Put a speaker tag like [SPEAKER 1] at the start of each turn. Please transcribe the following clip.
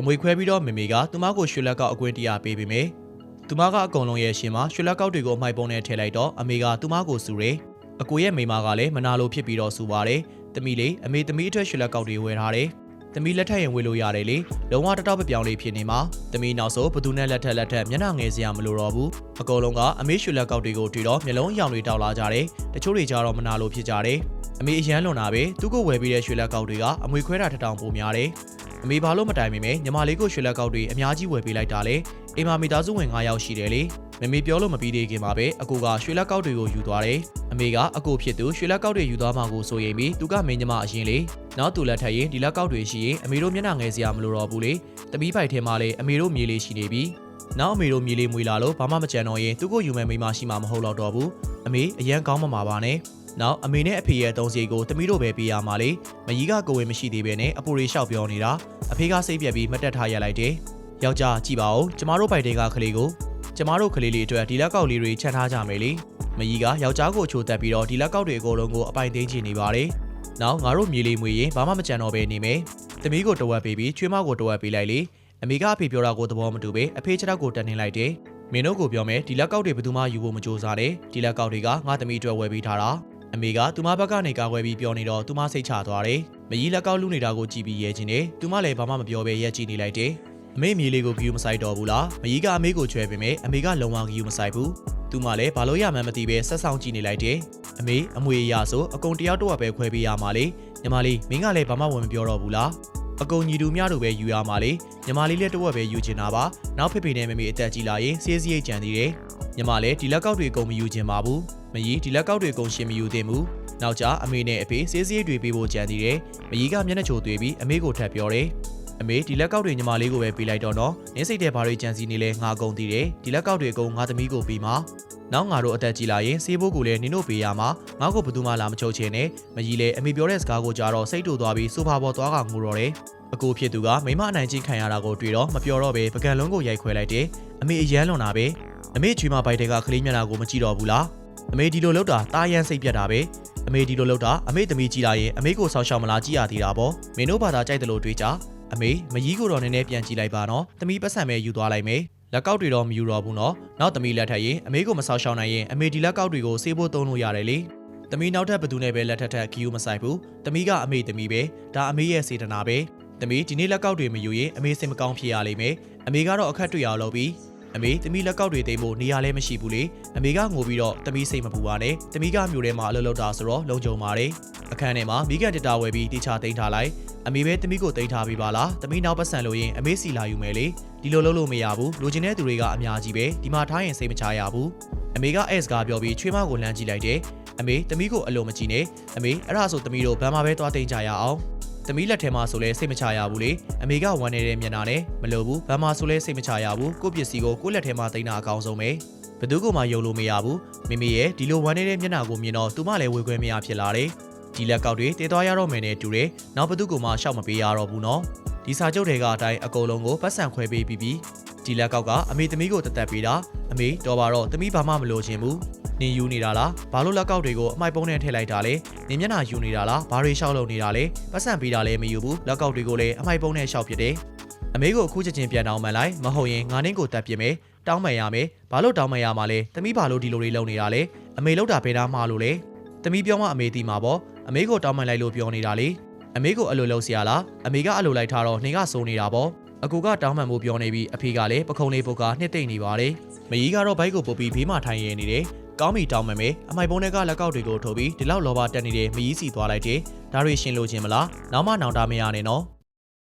[SPEAKER 1] အမွေခွဲပြီးတော့မေမေကသူမကိုရွှေလက်ကောက်အကွင်းတရားပေးပေမယ်သူမကအကုန်လုံးရဲ့ရှင်မှာရွှေလက်ကောက်တွေကိုအမိုက်ပုံးနဲ့ထည့်လိုက်တော့အမေကသူမကိုစူတယ်အကိုရဲ့မိမကလည်းမနာလိုဖြစ်ပြီးတော့စူပါတယ်တမီလေးအမေတမီအတွက်ရွှေလက်ကောက်တွေဝယ်ထားတယ်တမီလက်ထက်ရင်ဝယ်လို့ရတယ်လေလုံးဝတတောက်ပပြောင်လေးဖြစ်နေမှာတမီနောက်ဆိုဘသူနဲ့လက်ထက်လက်ထက်မျက်နှာငယ်စရာမလိုတော့ဘူးအကုန်လုံးကအမေရွှေလက်ကောက်တွေကိုတွေ့တော့မျက်လုံးအရောင်တွေတောက်လာကြတယ်တချို့တွေကြတော့မနာလိုဖြစ်ကြတယ်အမေအရန်လွန်တာပဲသူ့ကိုဝယ်ပြီးတဲ့ရွှေလက်ကောက်တွေကအမွေခွဲတာထထောင်ပိုများတယ် အမေဘာလို့မတိုင်မိမဲညီမလေးကိုရွှေလက်ကောက်တွေအများကြီးဝယ်ပေးလိုက်တာလေအိမ်မှာမိသားစုဝင်9ယောက်ရှိတယ်လေမမေပြောလို့မပြီးသေးခင်မှာပဲအကိုကရွှေလက်ကောက်တွေကိုယူသွားတယ်အမေကအကိုဖြစ်သူရွှေလက်ကောက်တွေယူသွားမှကိုစိုးရိမ်ပြီးသူကမင်းညီမအရင်လေနောက်သူလက်ထက်ရင်ဒီလက်ကောက်တွေရှိရင်အမေတို့မျက်နှာငယ်စရာမလိုတော့ဘူးလေတပီးပိုက်ထဲမှာလေအမေတို့မြေလေးရှိနေပြီနောက်အမေတို့မြေလေးမွေလာလို့ဘာမှမကြံတော့ရင်သူ့ကိုယူမဲ့မိမရှိမှမဟုတ်တော့တော့ဘူးအမေအရန်ကောင်းမမှာပါနဲ့ နောက်အမေနဲ့အဖေရဲ့တုံးစီကိုတမီးတို့ပဲပေးရမှာလေမကြီးကကိုယ်ဝင်မရှိသေးပဲနဲ့အပူတွေလျှောက်ပြောနေတာအဖေကစိတ်ပြက်ပြီးမတက်ထားရလိုက်တယ်ယောက်ျားကြည့်ပါဦးကျမတို့ပိုက်တဲ့ကကလေးကိုကျမတို့ကလေးလေးအတွက်ဒီလက်ကောက်လေးတွေချက်ထားကြမယ်လေမကြီးကယောက်ျားကိုချိုးတက်ပြီးတော့ဒီလက်ကောက်တွေအကုန်လုံးကိုအပိုင်သိမ်းချနေပါတယ်နောက်ငါတို့မြေလေးမွေရင်ဘာမှမကြံတော့ပဲနေမယ်တမီးကိုတဝက်ပေးပြီးချွေးမကိုတဝက်ပေးလိုက်လေအမေကအဖေပြောတာကိုသဘောမတူပဲအဖေခြေထောက်ကိုတက်နေလိုက်တယ်မင်းတို့ကိုပြောမယ်ဒီလက်ကောက်တွေဘယ်သူမှယူဖို့မကြိုးစားနဲ့ဒီလက်ကောက်တွေကငါသမီးအတွက်ဝယ်ပေးထားတာ အမေကသူမဘက်ကနေကာကွယ်ပြီးပြောနေတော့သူမစိတ်ချသွားတယ်မကြီးလက်ကောက်လူနေတာကိုကြည့်ပြီးရဲချင်းတယ်သူမလည်းဘာမှမပြောဘဲရက်ကြည့်နေလိုက်တယ်အမေမြေလေးကိုဂယူမဆိုင်တော့ဘူးလားမကြီးကအမေကိုချွဲပေမဲ့အမေကလုံအောင်ဂယူမဆိုင်ဘူးသူမလည်းဘာလို့ရမှန်းမသိပဲဆက်ဆောင်ကြည့်နေလိုက်တယ်အမေအမွေရဆိုအကုန်တယောက်တော့ပဲခွဲပေးရမှာလေညီမလေးမင်းကလည်းဘာမှဝင်မပြောတော့ဘူးလားအကုန်ညီတူမျှတို့ပဲယူရမှာလေညီမလေးလည်းတစ်ဝက်ပဲယူချင်တာပါနောက်ဖေဖေနဲ့မမေအသက်ကြီးလာရင်စေးစရိတ်ကြံသေးတယ် ညီမလည်းဒီလက်ကောက်တွေအကုန်မယူချင်ပါဘူးမကြီးဒီလက်ကောက်တွေအကုန်ရှင်မယူသင့်ဘူးနောက်ကြအမေနဲ့အဖေစေးစရိတ်တွေပေးဖို့ကြံသေးတယ်မကြီးကမျက်နှာချိုသွေးပြီးအမေကိုထပ်ပြောတယ်အမေဒီလက်ကောက်တွေညီမလေးကိုပဲပေးလိုက်တော့နော်နင်းစိတ်တဲ့ဘာတွေကြံစီနေလဲငါအကုန်သိတယ်ဒီလက်ကောက်တွေအကုန်ငါသမီးကိုပေးမှာနောက်ငါတို့အသက်ကြီးလာရင်စေးဖို့ကိုလည်းနင်တို့ပေးရမှာငါ့ကိုဘယ်သူမှလာမချုပ်ချင်နဲ့မကြီးလည်းအမေပြောတဲ့စကားကိုကြားတော့စိတ်တူသွားပြီးဆိုဖာပေါ်သွားကငိုတော့တယ်အကိုဖြစ်သူကမိမအနိုင်ချင်းခံရတာကိုတွေ့တော့မပြောတော့ပဲပကံလုံးကိုရိုက်ခွဲလိုက်တယ်အမေအရန်လွန်တာပဲ အမေချွေးမပိုက်တဲ့ကကလေးမျက်နှာကိုမကြည့်တော့ဘူးလားအမေဒီလိုလောက်တာတာရန်စိတ်ပြတ်တာပဲအမေဒီလိုလောက်တာအမေသမီးကြည့်လာရင်အမေကိုဆောက်ရှောက်မလားကြည့်ရသေးတာပေါ့မင်းတို့ဘာသာကြိုက်တယ်လို့တွေးကြအမေမကြီးကိုတော့နည်းနည်းပြန်ကြည့်လိုက်ပါနော်သမီးပတ်စံပဲယူသွားလိုက်မယ်လက်ကောက်တွေတော့မယူတော့ဘူးနော်နောက်သမီးလက်ထက်ရင်အမေကိုမဆောက်ရှောက်နိုင်ရင်အမေဒီလက်ကောက်တွေကိုဆေးဖို့သုံးလို့ရတယ်လေသမီးနောက်ထပ်ဘသူနဲ့ပဲလက်ထက်ထက်ဂီယူမဆိုင်ဘူးသမီးကအမေသမီးပဲဒါအမေရဲ့စေတနာပဲသမီးဒီနေ့လက်ကောက်တွေမယူရင်အမေစိတ်မကောင်းဖြစ်ရလိမ့်မယ်အမေကတော့အခက်တွေ့အောင်လုပ်ပြီး အမေသမီးလက်ကောက်တွေသိမ်းဖို့နေရာလည်းမရှိဘူးလေအမေကငိုပြီးတော့သမီးစိတ်မပူပါနဲ့သမီးကမျိုးထဲမှာအလုပ်လုပ်တာဆိုတော့လုံခြုံပါတယ်အခန်းထဲမှာမိကန်တတာဝယ်ပြီးတေချာသိမ်းထားလိုက်အမေပဲသမီးကိုသိမ်းထားပြီးပါလားသမီးနောက်ပတ်စံလို့ရင်အမေစီလာယူမယ်လေဒီလိုလုပ်လို့မရဘူးလိုချင်တဲ့သူတွေကအများကြီးပဲဒီမှာထားရင်စိတ်မချရဘူးအမေကအဲစကားပြောပြီးချွေးမကိုလှမ်းကြည့်လိုက်တယ်အမေသမီးကိုအလိုမကြည့်နဲ့အမေအဲ့ဒါဆိုသမီးတို့ဘန်မှာပဲသွားသိမ်းကြရအောင် သမီးလက်ထဲမှာဆိုလဲစိတ်မချရဘူးလေအမေကဝမ်းနေတဲ့မျက်နှာနဲ့မလိုဘူးဘန်မှာဆိုလဲစိတ်မချရဘူးကိုယ့်ပစ္စည်းကိုကိုယ့်လက်ထဲမှာသိမ်းတာအကောင်းဆုံးပဲဘယ်သူမှယုံလို့မရဘူးမိမိရဲ့ဒီလိုဝမ်းနေတဲ့မျက်နှာကိုမြင်တော့သူမလည်းဝေခွဲမရဖြစ်လာတယ်ဒီလက်ကောက်တွေတည်သွားရတော့မယ်နဲ့တူတယ်နောက်ဘသူကမှရှောက်မပေးရတော့ဘူးနော်ဒီစာချုပ်တွေကအတိုင်းအကုန်လုံးကိုပတ်စံခွဲပေးပြီးပြီဒီလက်ကောက်ကအမေသမီးကိုတသက်ပေးတာအမေတော်ပါတော့သမီးဘာမှမလိုချင်ဘူး နင်ယူနေတာလားဘာလို့လက်ကောက်တွေကိုအမိုက်ပုံးနဲ့ထည့်လိုက်တာလဲနင်မျက်နှာယူနေတာလားဘာတွေရှောက်လုံနေတာလဲပတ်စံပေးတာလည်းမယူဘူးလက်ကောက်တွေကိုလည်းအမိုက်ပုံးနဲ့ရှောက်ဖြစ်တယ်အမေကိုအခုချက်ချင်းပြန်တောင်းမှန်လိုက်မဟုတ်ရင်ငါနင်းကိုတက်ပြစ်မယ်တောင်းမှန်ရမယ်ဘာလို့တောင်းမှန်ရမှာလဲသမီးဘာလို့ဒီလိုတွေလုပ်နေတာလဲအမေလောက်တာဘယ်သားမှားလို့လဲသမီးပြောမှအမေတီမှာပေါ့အမေကိုတောင်းမှန်လိုက်လို့ပြောနေတာလေအမေကိုအလိုလုပ်เสียလားအမေကအလိုလိုက်ထားတော့နှင်ကစိုးနေတာပေါ့အကူကတောင်းမှန်မှုပြောနေပြီးအဖေကလည်းပခုံးလေးပုတ်ကနှစ်သိမ့်နေပါတယ်မကြီးကတော့ဘိုက်ကိုပုတ်ပြီးဘေးမှာထိုင်ရနေတယ် ကောင်းပြီတောင်းမှန်မယ်အမိုက်ပုံးတွေကလက်ကောက်တွေကိုထိုးပြီးဒီလောက်လောဘတက်နေတဲ့မကြီးစီသွားလိုက်တယ်ဒါတွေရှင်းလို့ချင်းမလားနောက်မှနောင်တမရနဲ့နော်